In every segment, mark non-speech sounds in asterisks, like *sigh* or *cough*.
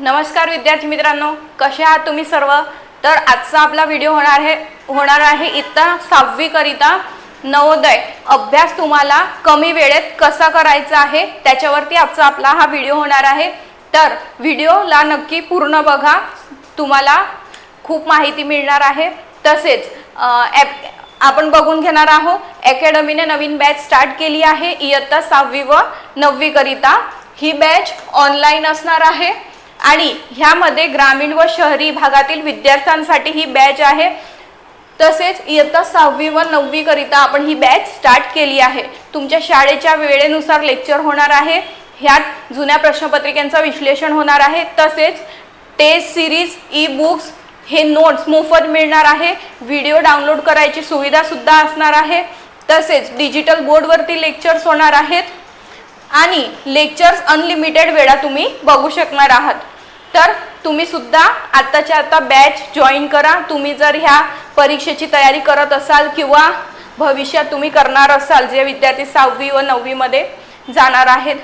नमस्कार विद्यार्थी मित्रांनो कसे आहात तुम्ही सर्व? तर आजचा आपला व्हिडिओ होणार आहे होणार आहे इत्ता सहावीकरिता नवोदय. अभ्यास तुम्हाला कमी वेळेत कसा करायचा आहे त्याच्यावरती आजचा आपला हा व्हिडिओ होणार आहे. तर व्हिडिओला नक्की पूर्ण बघा तुम्हाला खूप माहिती मिळणार आहे. तसेच ॲप आपण बघून घेणार आहोत अकॅडमीने नवीन बॅच स्टार्ट केली आहे इयत्ता सहावी व नववीकरिता. ही बॅच ऑनलाईन असणार आहे. आणि ह्यामध्ये ग्रामीण व शहरी भागातील विद्यार्थ्यांसाठी ही बॅच आहे. तसेच इयत्ता सहावी व नववीकरिता आपण ही बॅच स्टार्ट केली आहे. तुमच्या शाळेच्या वेळेनुसार लेक्चर होणार आहे. ह्यात जुन्या प्रश्नपत्रिकांचं विश्लेषण होणार आहे. तसेच टेस्ट सिरीज ई बुक्स हे नोट्स मोफत मिळणार आहे. व्हिडिओ डाउनलोड करायची सुविधासुद्धा असणार आहे. तसेच डिजिटल बोर्डवरती लेक्चर्स होणार आहेत. आणि लेक्चर्स अनलिमिटेड वेळा तुम्ही बघू शकणार आहात. तर तुम्ही सुद्धा आत्ताच्या आता बॅच जॉईन करा. तुम्ही जर ह्या परीक्षेची तयारी करत असाल किंवा भविष्यात तुम्ही करणार असाल जे विद्यार्थी सहावी व नववीमध्ये जाणार आहेत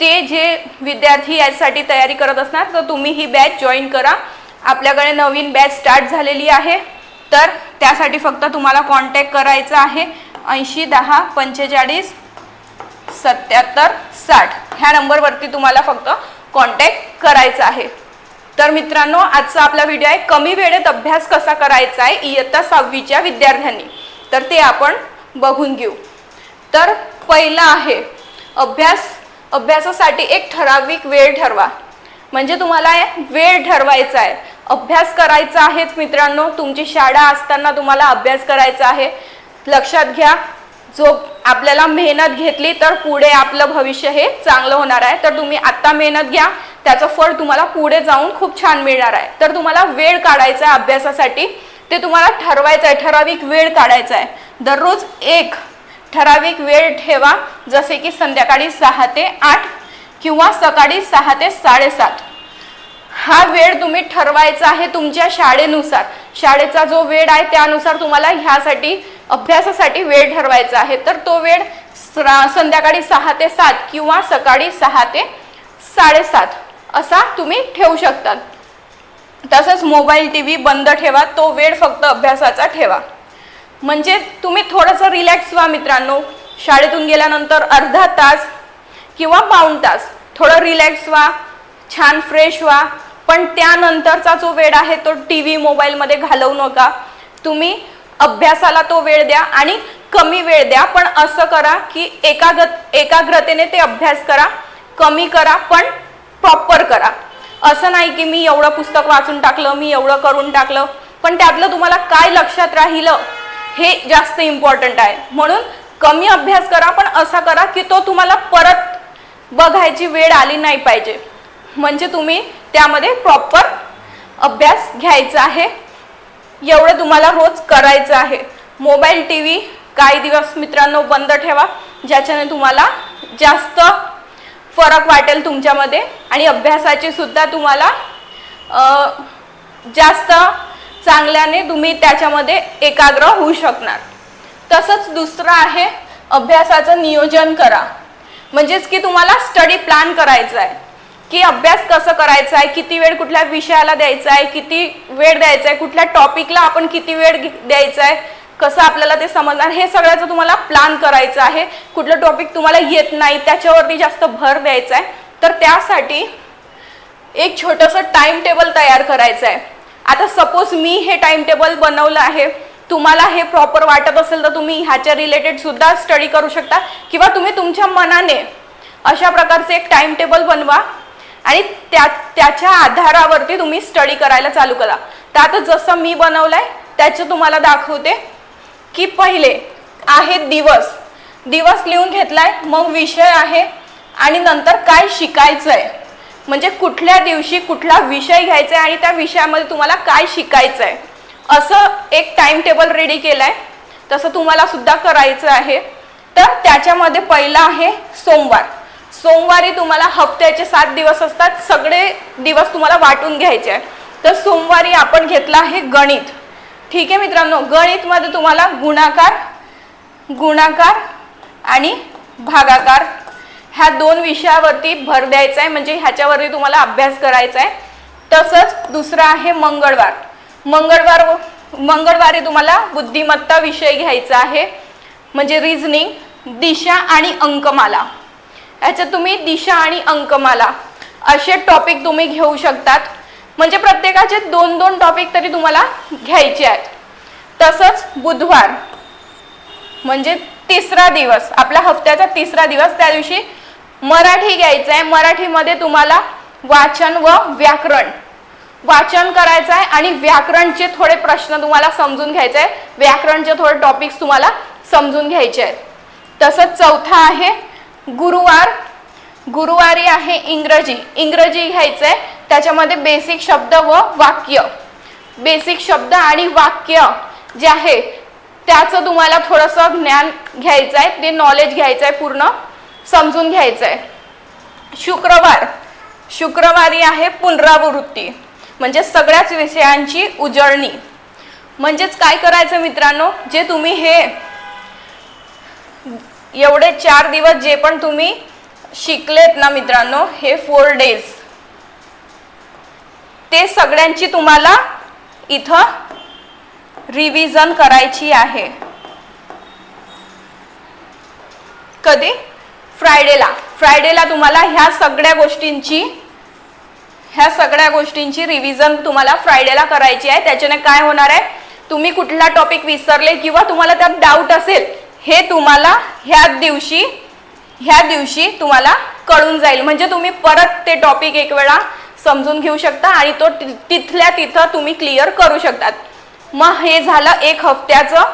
ते जे विद्यार्थी यासाठी तयारी करत असणार तर तुम्ही ही बॅच जॉईन करा. आपल्याकडे नवीन बॅच स्टार्ट झालेली आहे. तर त्यासाठी फक्त तुम्हाला कॉन्टॅक्ट करायचा आहे. ऐंशी दहा पंचेचाळीस सत्याहत्तर साठ. ह्या नंबरवरती तुम्हाला फक्त कॉन्टॅक्ट करायचा आहे. तर मित्रांनो आजचा आपला व्हिडिओ आहे कमी वेळेत अभ्यास कसा करायचा आहे इयत्ता सहावीच्या विद्यार्थ्यांनी. तर ते आपण बघून घेऊ. तर पहिला आहे अभ्यास अभ्यासासाठी एक ठराविक वेळ ठरवा. म्हणजे तुम्हाला वेळ ठरवायचा आहे. अभ्यास करायचा आहेच मित्रांनो तुमची शाळा असताना तुम्हाला अभ्यास करायचा आहे. लक्षात घ्या जो आपल्याला मेहनत घेतली तर पुढे आपलं भविष्य हे चांगलं होणार आहे. तर तुम्ही आत्ता मेहनत घ्या त्याचं फळ तुम्हाला पुढे जाऊन खूप छान मिळणार आहे. तर तुम्हाला वेळ काढायचा आहे अभ्यासासाठी. ते तुम्हाला ठरवायचं आहे ठराविक वेळ काढायचा आहे. दररोज एक ठराविक वेळ ठेवा जसे की संध्याकाळी सहा ते आठ किंवा सकाळी सहा ते साडेसात. हा वेळ तुम्ही ठरवायचा आहे तुमच्या शाळेनुसार. शाळेचा जो वेळ आहे त्यानुसार तुम्हाला ह्यासाठी अभ्यासासाठी वेळ ठरवायचा आहे तर तो वेळ स्रा- संध्याकाळी सहा ते सात किंवा सकाळी सहा ते साडेसात असा तुम्ही ठेवू शकतात तसंच मोबाईल टी व्ही बंद ठेवा तो वेळ फक्त अभ्यासाचा ठेवा. म्हणजे तुम्ही थोडंसं रिलॅक्स व्हा मित्रांनो. शाळेतून गेल्यानंतर अर्धा तास किंवा पाऊण तास थोडं रिलॅक्स व्हा छान फ्रेश व्हा. पण त्यानंतरचा जो वेळ आहे तो टी व्ही मोबाईलमध्ये घालवू नका. तुम्ही अभ्यासाला तो वेळ द्या आणि कमी वेळ द्या. पण असं करा की एकाग्र एकाग्रतेने ते अभ्यास करा कमी करा पण प्रॉपर करा. असं नाही की मी एवढं पुस्तक वाचून टाकलं मी एवढं करून टाकलं. पण त्यातलं तुम्हाला काय लक्षात राहिलं हे जास्त इम्पॉर्टंट आहे. म्हणून कमी अभ्यास करा पण असा करा की तो तुम्हाला परत बघायची वेळ आली नाही पाहिजे. म्हणजे तुम्ही त्यामध्ये प्रॉपर अभ्यास घ्यायचा आहे. एवढं तुम्हाला रोज करायचं आहे. मोबाईल टी व्ही काही दिवस मित्रांनो बंद ठेवा. ज्याच्याने तुम्हाला जास्त फरक वाटेल तुमच्यामध्ये आणि अभ्यासाची सुद्धा तुम्हाला जास्त चांगल्याने तुम्ही त्याच्यामध्ये एकाग्र होऊ शकणार. तसंच दुसरं आहे अभ्यासाचं नियोजन करा. म्हणजेच की तुम्हाला स्टडी प्लॅन करायचा आहे. की अभ्यास कसं करायचा आहे किती वेळ कुठल्या विषयाला द्यायचा आहे किती वेळ द्यायचा आहे कुठल्या टॉपिकला आपण किती वेळ द्यायचा आहे कसं आपल्याला ते समजणार हे सगळ्याचं तुम्हाला प्लॅन करायचं आहे. कुठलं टॉपिक तुम्हाला येत नाही त्याच्यावरती जास्त भर द्यायचा आहे तर त्यासाठी एक छोटंसं टाइम टेबल तयार करायचं आहे आता सपोज मी हे टाइम टेबल बनवलं आहे. तुम्हाला हे प्रॉपर वाटत असेल तर तुम्ही ह्याच्या रिलेटेड सुद्धा स्टडी करू शकता. किंवा तुम्ही तुमच्या मनाने अशा प्रकारचे एक टाइम टेबल बनवा. आणि त्या त्याच्या आधारावरती तुम्ही स्टडी करायला चालू करा. तर आता जसं मी बनवलंय त्याचं तुम्हाला दाखवते की पहिले आहे दिवस. दिवस लिहून घेतलाय मग विषय आहे आणि नंतर काय शिकायचं आहे म्हणजे कुठल्या दिवशी कुठला विषय घ्यायचा आहे आणि त्या विषयामध्ये तुम्हाला काय शिकायचं आहे असं एक टाइम टेबल रेडी केलाय. तसं तुम्हाला सुद्धा करायचं आहे. तर त्याच्यामध्ये पहिला आहे सोमवार. सोमवारी तुम्हाला हप्त्याचे सात दिवस असतात सगळे दिवस तुम्हाला वाटून घ्यायचे आहे तर सोमवारी आपण घेतला आहे गणित. ठीक आहे मित्रांनो गणितमध्ये तुम्हाला गुणाकार गुणाकार आणि भागाकार ह्या दोन विषयावरती भर द्यायचा आहे म्हणजे ह्याच्यावरती तुम्हाला अभ्यास करायचा आहे. तसंच दुसरं आहे मंगळवार. मंगळवार मंगळवारी तुम्हाला बुद्धिमत्ता विषय घ्यायचा आहे म्हणजे रिझनिंग दिशा आणि अंकमाला. याच्यात तुम्ही दिशा आणि अंकमाला असे टॉपिक तुम्ही घेऊ शकतात. म्हणजे प्रत्येकाचे दोन दोन टॉपिक तरी तुम्हाला घ्यायचे आहेत. तसंच बुधवार म्हणजे तिसरा दिवस आपल्या हफ्त्याचा तिसरा दिवस त्या दिवशी मराठी घ्यायचं आहे. मराठीमध्ये तुम्हाला वाचन व व्याकरण वाचन करायचं आहे आणि व्याकरणचे थोडे प्रश्न तुम्हाला समजून घ्यायचे आहे व्याकरणचे थोडे टॉपिक्स तुम्हाला समजून घ्यायचे आहेत. तसंच चौथा आहे गुरुवार गुरुवारी आहे इंग्रजी. इंग्रजी घ्यायचं आहे त्याच्यामध्ये बेसिक शब्द व वाक्य. बेसिक शब्द आणि वाक्य जे आहे त्याचं तुम्हाला थोडंसं ज्ञान घ्यायचं आहे ते नॉलेज घ्यायचं आहे पूर्ण. समजून घ्यायचं आहे शुक्रवार. शुक्रवारी आहे पुनरावृत्ती. म्हणजे सगळ्याच विषयांची उजळणी. म्हणजेच काय करायचं मित्रांनो? जे तुम्ही हे एवढे चार दिवस जे पण तुम्ही शिकलेत ना मित्रांनो हे फोर डेज ते सगळ्यांची तुम्हाला इथं रिव्हिजन करायची आहे. कधी? फ्रायडेला फ्रायडेला तुम्हाला ह्या सगळ्या गोष्टींची ह्या सगळ्या गोष्टींची रिव्हिजन तुम्हाला फ्रायडेला करायची आहे. त्याच्याने काय होणार आहे? तुम्ही कुठला टॉपिक विसरले किंवा तुम्हाला त्यात डाऊट असेल हे तुम्हाला ह्या दिवशी ह्या दिवशी तुम्हाला कळून जाईल. म्हणजे तुम्ही परत ते टॉपिक एक वेळा समजून घेऊ शकता आणि तो ति- तिथल्या तिथं तुम्ही क्लिअर करू शकतात. मग हे झालं एक हफ्त्याचं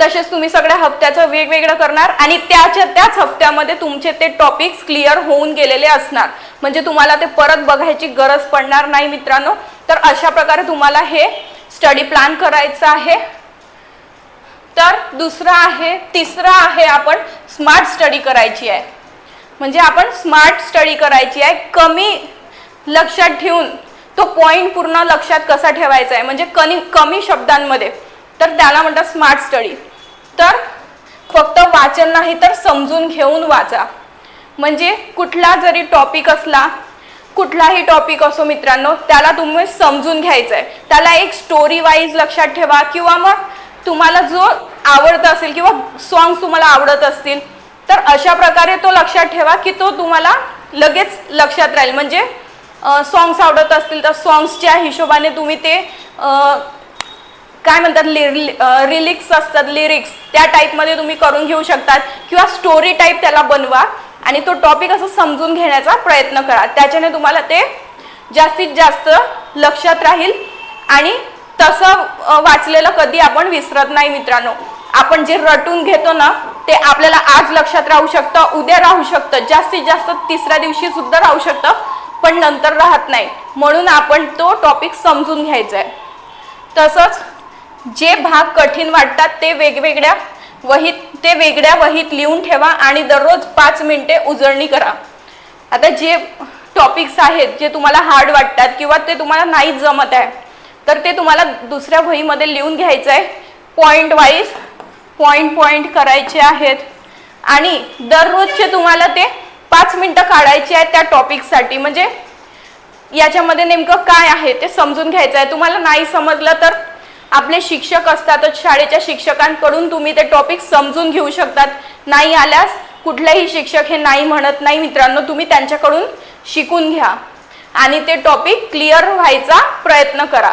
तसेच तुम्ही सगळ्या हफ्त्याचं वेगवेगळं करणार आणि त्याच्या त्याच हफ्त्यामध्ये तुमचे ते टॉपिक्स क्लिअर होऊन गेलेले असणार. म्हणजे तुम्हाला ते परत बघायची गरज पडणार नाही मित्रांनो. तर अशा प्रकारे तुम्हाला हे स्टडी प्लॅन करायचं आहे. तर दुसरं आहे तिसरं आहे आपण स्मार्ट स्टडी करायची आहे. म्हणजे आपण स्मार्ट स्टडी करायची आहे कमी लक्षात ठेवून तो पॉईंट पूर्ण लक्षात कसा ठेवायचा आहे? म्हणजे कमी कमी शब्दांमध्ये. तर त्याला म्हणतात स्मार्ट स्टडी तर फक्त वाचन नाही तर समजून घेऊन वाचा. म्हणजे कुठला जरी टॉपिक असला कुठलाही टॉपिक असो मित्रांनो त्याला तुम्ही समजून घ्यायचं आहे त्याला एक स्टोरी वाईज लक्षात ठेवा किंवा मग तुम्हाला जो आवडत असेल किंवा सॉन्ग तुम्हाला आवडत असतील तर अशा प्रकारे तो लक्षात ठेवा की तो तुम्हाला लगेच लक्षात राहील. म्हणजे सॉंग्स आवडत असतील तर सॉंग्सच्या हिशोबाने तुम्ही ते काय म्हणतात लि रिलिक्स असतात लिरिक्स त्या टाईपमध्ये तुम्ही करून घेऊ शकतात किंवा स्टोरी टाईप त्याला बनवा आणि तो टॉपिक असं समजून घेण्याचा प्रयत्न करा. त्याच्याने तुम्हाला ते जास्तीत जास्त लक्षात राहील आणि तसं वाचलेलं कधी आपण विसरत नाही मित्रांनो. आपण जे रटून घेतो ना ते आपल्याला आज लक्षात राहू शकतं उद्या राहू शकतं जास्तीत जास्त तिसऱ्या दिवशी सुद्धा राहू शकतं पण नंतर राहत नाही. म्हणून आपण तो टॉपिक समजून घ्यायचा आहे तसंच जे भाग कठीण वाटतात ते वेगवेगळ्या वहीत ते वेगळ्या वहीत लिहून ठेवा आणि दररोज पाच मिनिटे उजळणी करा. आता जे टॉपिक्स आहेत जे तुम्हाला हार्ड वाटतात किंवा ते तुम्हाला नाहीच जमत आहे तर ते तुम्हाला दुसऱ्या वहीमध्ये लिहून घ्यायचं आहे पॉईंट वाईज पॉईंट पॉईंट करायचे आहेत. आणि दररोजचे तुम्हाला ते पाच मिनटं काढायचे आहेत त्या टॉपिकसाठी म्हणजे याच्यामध्ये नेमकं काय आहे ते समजून घ्यायचं आहे तुम्हाला नाही समजलं तर आपले शिक्षक असतातच शाळेच्या शिक्षकांकडून तुम्ही ते टॉपिक समजून घेऊ शकतात. नाही आल्यास कुठलेही शिक्षक हे नाही म्हणत नाही. मित्रांनो तुम्ही त्यांच्याकडून शिकून घ्या. आणि ते टॉपिक क्लिअर व्हायचा प्रयत्न करा.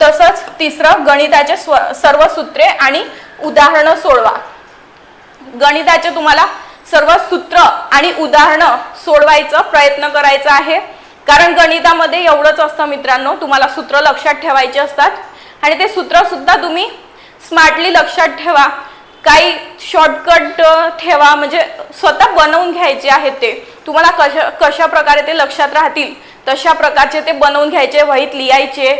तसंच तिसरं गणिताचे स्व सर्व सूत्रे आणि उदाहरणं सोडवा. गणिताचे तुम्हाला सर्व सूत्र आणि उदाहरणं सोडवायचा प्रयत्न करायचा आहे. कारण गणितामध्ये एवढंच असतं मित्रांनो तुम्हाला सूत्र लक्षात ठेवायचे असतात. आणि ते सूत्रसुद्धा तुम्ही स्मार्टली लक्षात ठेवा. काही शॉर्टकट ठेवा म्हणजे स्वतः बनवून घ्यायचे आहेत ते. तुम्हाला कशा कशा प्रकारे ते लक्षात राहतील तशा प्रकारचे ते बनवून घ्यायचे वहीत लिहायचे.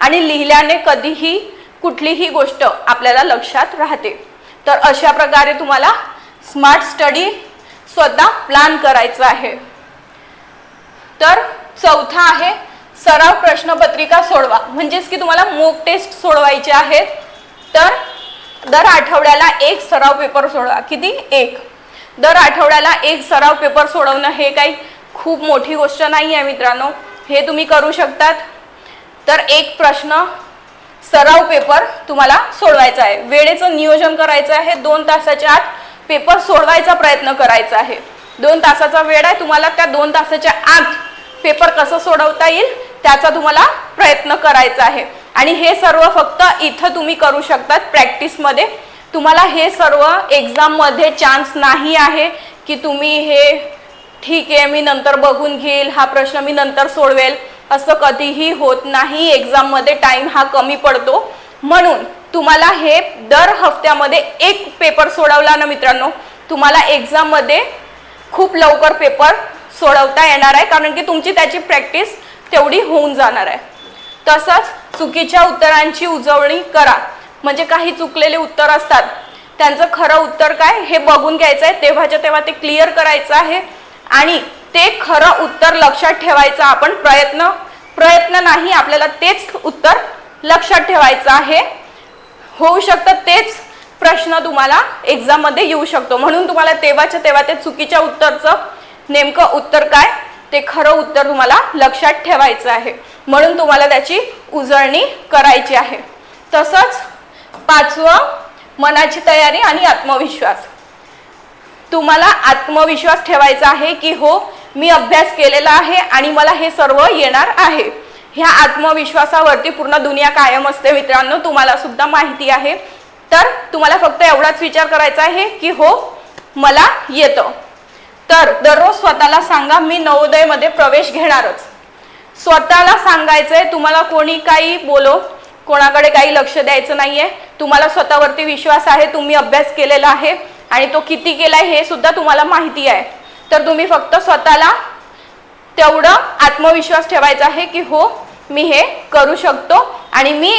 आणि लिहिल्याने कधीही कुठलीही गोष्ट आपल्याला लक्षात राहते. तर अशा प्रकारे तुम्हाला स्मार्ट स्टडी स्वतः प्लॅन करायचं आहे. तर चौथा आहे सराव प्रश्नपत्रिका सोडवा. म्हणजेच की तुम्हाला मोक टेस्ट सोडवायचे आहेत. तर दर आठवड्याला एक सराव पेपर सोडवा. किती? एक. दर आठवड्याला एक सराव पेपर सोडवणं हे काही खूप मोठी गोष्ट नाही आहे मित्रांनो. हे तुम्ही करू शकतात. तर एक प्रश्न सराव पेपर तुम्हाला सोडवायचा आहे. वेळेचं नियोजन करायचं आहे. दोन तासाच्या आत पेपर सोडवायचा प्रयत्न करायचा आहे. दोन तासाचा वेळ आहे. तुम्हाला त्या दोन तासाच्या आत पेपर कसं सोडवता येईल त्याचा तुम्हाला प्रयत्न करायचा आहे. आणि हे सर्व फक्त इथं तुम्ही करू शकतात प्रॅक्टिसमध्ये. तुम्हाला हे सर्व एक्झाममध्ये चान्स नाही आहे की तुम्ही हे ठीक आहे मी नंतर बघून घेईल हा प्रश्न मी नंतर सोडवेल. असं कधीही होत नाही. एक्झाममध्ये टाईम हा कमी पडतो. म्हणून तुम्हाला हे दर हफ्त्यामध्ये एक पेपर सोडवला ना मित्रांनो? तुम्हाला एक्झाममध्ये खूप लवकर पेपर सोडवता येणार आहे. कारण की तुमची त्याची प्रॅक्टिस तेवढी होऊन जाणार आहे. तसंच चुकीच्या उत्तरांची उजवणी करा. म्हणजे काही चुकलेले उत्तर असतात. त्यांचं खरं उत्तर काय हे बघून घ्यायचं आहे तेव्हाच्या तेव्हा ते क्लिअर करायचं आहे. आणि ते खरं उत्तर लक्षात ठेवायचं आपण प्रयत्न प्रयत्न नाही आपल्याला तेच उत्तर लक्षात ठेवायचं आहे. होऊ शकतं तेच प्रश्न तुम्हाला एक्झाममध्ये येऊ शकतो. म्हणून तुम्हाला तेव्हाच्या तेव्हा ते चुकीच्या उत्तरचं नेमकं उत्तर काय ते खरं उत्तर तुम्हाला लक्षात ठेवायचं आहे. म्हणून तुम्हाला त्याची उजळणी करायची आहे. तसंच पाचवं मनाची तयारी आणि आत्मविश्वास. तुम्हाला आत्मविश्वास ठेवायचा आहे की हो मी अभ्यास केलेला आहे आणि मला हे सर्व येणार आहे. ह्या आत्मविश्वासावरती पूर्ण दुनिया कायम असते मित्रांनो तुम्हाला सुद्धा माहिती आहे. तर तुम्हाला फक्त एवढाच विचार करायचा आहे की हो मला येतं. तर दररोज स्वतःला सांगा मी नवोदयमध्ये प्रवेश घेणारच. स्वतःला सांगायचंय तुम्हाला कोणी काही बोलो कोणाकडे काही लक्ष द्यायचं नाहीये. तुम्हाला स्वतःवरती विश्वास आहे तुम्ही अभ्यास केलेला आहे आणि तो किती केलाय हे सुद्धा तुम्हाला माहिती आहे. तर तुम्ही फक्त स्वतःला तेवढं आत्मविश्वास ठेवायचा आहे की हो मी हे करू शकतो आणि मी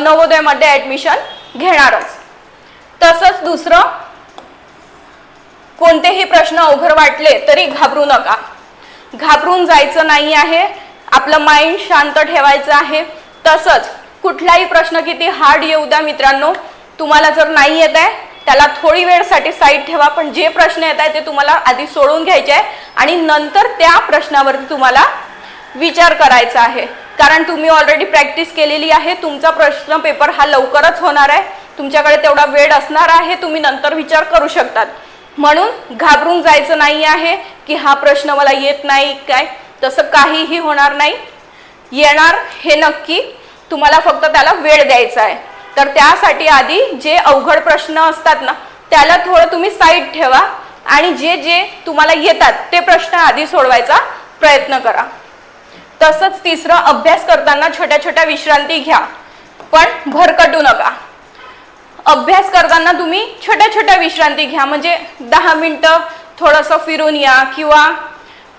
नवोदयमध्ये ॲडमिशन घेणारच. तसंच दुसरं कोणतेही प्रश्न अवघड वाटले तरी घाबरू नका. घाबरून जायचं नाही आहे आपलं माइंड शांत ठेवायचं आहे. तसंच कुठलाही प्रश्न किती हार्ड येऊ द्या मित्रांनो तुम्हाला जर नाही येत आहे त्याला थोडी वेळसाठी साईड ठेवा पण जे प्रश्न येत आहे ते तुम्हाला आधी सोडून घ्यायचे आहे आणि नंतर त्या प्रश्नावरती तुम्हाला विचार करायचा आहे. कारण तुम्ही ऑलरेडी प्रॅक्टिस केलेली आहे तुमचा प्रश्न पेपर हा लवकरच होणार आहे. तुमच्याकडे तेवढा वेळ असणार आहे तुम्ही नंतर विचार करू शकतात. म्हणून घाबरून जायचं नाही आहे की हा प्रश्न मला येत नाही काय तसं काहीही होणार नाही. येणार हे नक्की तुम्हाला फक्त त्याला वेळ द्यायचा आहे. तर त्यासाठी आधी जे अवघड प्रश्न असतात ना त्याला थोडं तुम्ही साईड ठेवा आणि जे जे तुम्हाला येतात ते प्रश्न आधी सोडवायचा प्रयत्न करा. तसंच तिसरं अभ्यास करताना छोट्या छोट्या विश्रांती घ्या. पण भरकटू नका. अभ्यास करताना तुम्ही छोट्या छोट्या विश्रांती घ्या. म्हणजे दहा मिनटं थोडंसं फिरून या किंवा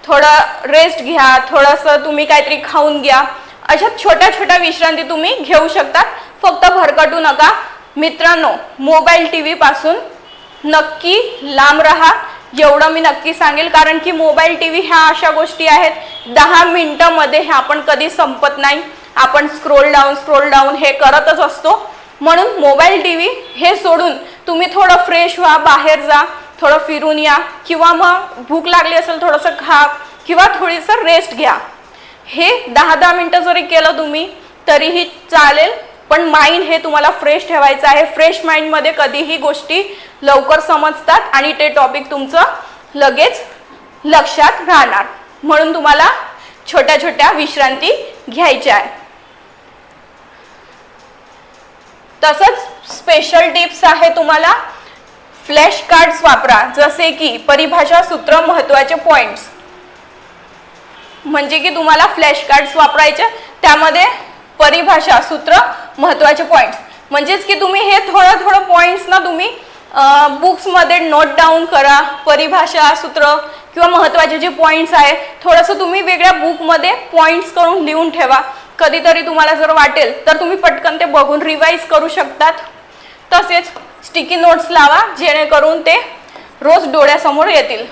थोडं रेस्ट घ्या थोडंसं तुम्ही काहीतरी खाऊन घ्या. अशा छोट्या छोट्या विश्रांती तुम्ही घेऊ शकता फक्त भरकटू नका. मित्रांनो मोबाईल टी व्हीपासून नक्की लांब राहा. एवढं मी नक्की सांगेल कारण की मोबाईल टी व्ही ह्या अशा गोष्टी आहेत. दहा मिनटामध्ये हे आपण कधी संपत नाही. आपण स्क्रोल डाऊन स्क्रोल डाऊन हे करतच असतो. म्हणून मोबाईल टी व्ही हे सोडून तुम्ही थोडं फ्रेश व्हा बाहेर जा थोडं फिरून या. किंवा मग भूक लागली असेल थोडंसं खा. किंवा थोडीसं रेस्ट घ्या. हे दहा दहा मिनटं जरी केलं तुम्ही तरीही चालेल. पण माइंड हे तुम्हाला फ्रेश ठेवायचं आहे. फ्रेश माइंडमध्ये कधीही गोष्टी लवकर समजतात आणि ते टॉपिक तुमचं लगेच लक्षात राहणार. म्हणून तुम्हाला छोट्या छोट्या विश्रांती घ्यायच्या आहे. तसंच स्पेशल टिप्स आहे तुम्हाला. फ्लॅश कार्ड्स वापरा. जसे की परिभाषा सूत्र महत्त्वाचे पॉइंट्स म्हणजे की तुम्हाला फ्लॅश कार्ड्स वापरायचे. त्यामध्ये परिभाषा सूत्र महत्त्वाचे पॉईंट्स म्हणजेच की तुम्ही हे थोडं थोडं पॉईंट्स ना तुम्ही बुक्समध्ये नोट डाऊन करा परिभाषा सूत्र किंवा महत्त्वाचे जे पॉईंट्स आहे थोडंसं तुम्ही वेगळ्या बुकमध्ये पॉईंट्स करून लिहून ठेवा. कधीतरी तुम्हाला जर वाटेल तर तुम्ही पटकन ते बघून रिवाईज करू शकतात. तसेच स्टिकी नोट्स लावा जेणेकरून ते रोज डोळ्यासमोर येतील.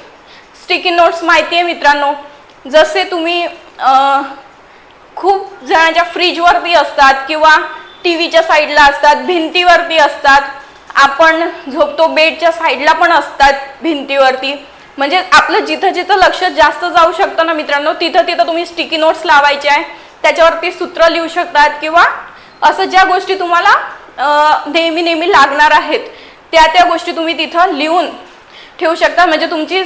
स्टिकी नोट्स माहिती आहे मित्रांनो जसे तुम्ही खूप जणांच्या फ्रीजवरती असतात किंवा टी व्हीच्या साईडला असतात भिंतीवरती असतात आपण झोपतो बेडच्या साईडला पण असतात भिंतीवरती. म्हणजे आपलं जिथं जिथं लक्ष जास्त जाऊ शकतं ना मित्रांनो तिथं तिथं तुम्ही स्टिकी नोट्स लावायचे आहे. त्याच्यावरती सूत्र लिहू शकतात किंवा असं ज्या गोष्टी तुम्हाला नेहमी नेहमी लागणार आहेत त्या त्या गोष्टी तुम्ही तिथं लिहून ठेवू शकता. म्हणजे तुमची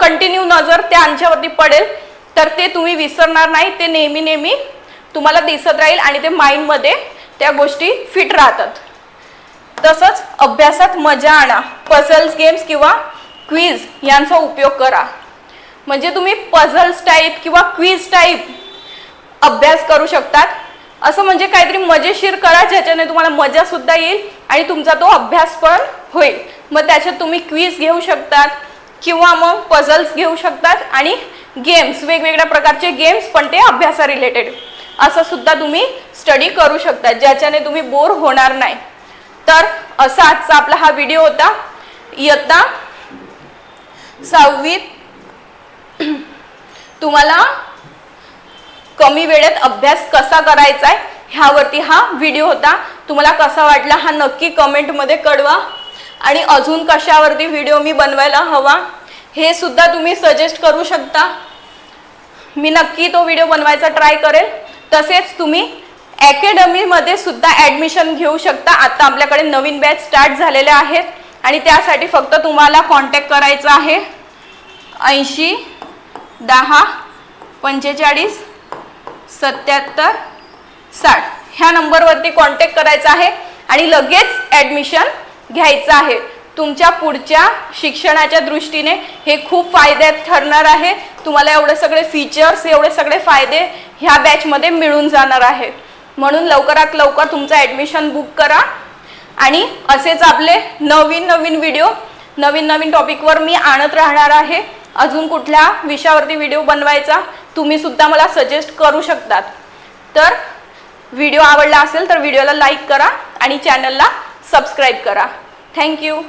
कंटिन्यू नजर त्यांच्यावरती पडेल. तर ते तुम्ही विसरणार नाही ते नेहमी नेहमी तुम्हाला दिसत राहील आणि ते माइंडमध्ये त्या गोष्टी फिट राहतात. तसंच अभ्यासात मजा आणा पझल्स गेम्स किंवा क्विज यांचा उपयोग करा. म्हणजे तुम्ही पझल्स टाईप किंवा क्विज टाईप अभ्यास करू शकतात. असं म्हणजे काहीतरी मजेशीर करा ज्याच्याने तुम्हाला मजासुद्धा येईल आणि तुमचा तो अभ्यास पण होईल. मग त्याच्यात तुम्ही क्विज घेऊ शकतात किंवा मग पझल्स घेऊ शकतात आणि गेम्स वेगवेगळ्या प्रकारचे गेम्स पण ते अभ्यासा रिलेटेड असं सुद्धा तुम्ही स्टडी करू शकता ज्याच्याने तुम्ही बोर होणार नाही. तर असा आजचा आपला हा व्हिडिओ होता. इयत्ता सहावीत *clears throat* तुम्हाला कमी वेळेत अभ्यास कसा करायचा आहे ह्यावरती हा व्हिडिओ होता. तुम्हाला कसा वाटला हा नक्की कमेंटमध्ये कळवा. आणि अजून कशावरती व्हिडिओ मी बनवायला हवा हे सुद्धा तुम्ही सजेस्ट करू शकता. मी नक्की तो व्हिडिओ बनवायचा ट्राय करेल. तसेच तुम्ही अकॅडमीमध्ये सुद्धा ॲडमिशन घेऊ शकता. आता आपल्याकडे नवीन बॅच स्टार्ट झालेल्या आहेत. आणि त्यासाठी फक्त तुम्हाला कॉन्टॅक्ट करायचा आहे. ऐंशी दहा पंचेचाळीस सत्याहत्तर साठ. ह्या नंबरवरती कॉन्टॅक्ट करायचा आहे. आणि लगेच ॲडमिशन घ्यायचं आहे. तुमच्या पुढच्या शिक्षणाच्या दृष्टीने हे खूप फायद्यात ठरणार आहे. तुम्हाला एवढे सगळे फीचर्स एवढे सगळे फायदे ह्या बॅचमध्ये मिळून जाणार आहेत. म्हणून लवकरात लवकर तुमचं ॲडमिशन बुक करा. आणि असेच आपले नवीन नवीन व्हिडिओ नवीन नवीन टॉपिकवर मी आणत राहणार आहे. अजून कुठल्या विषयावरती व्हिडिओ बनवायचा तुम्ही सुद्धा मला सजेस्ट करू शकतात. तर व्हिडिओ आवडला असेल तर व्हिडिओला लाईक करा आणि चॅनलला सबस्क्राईब करा. थँक्यू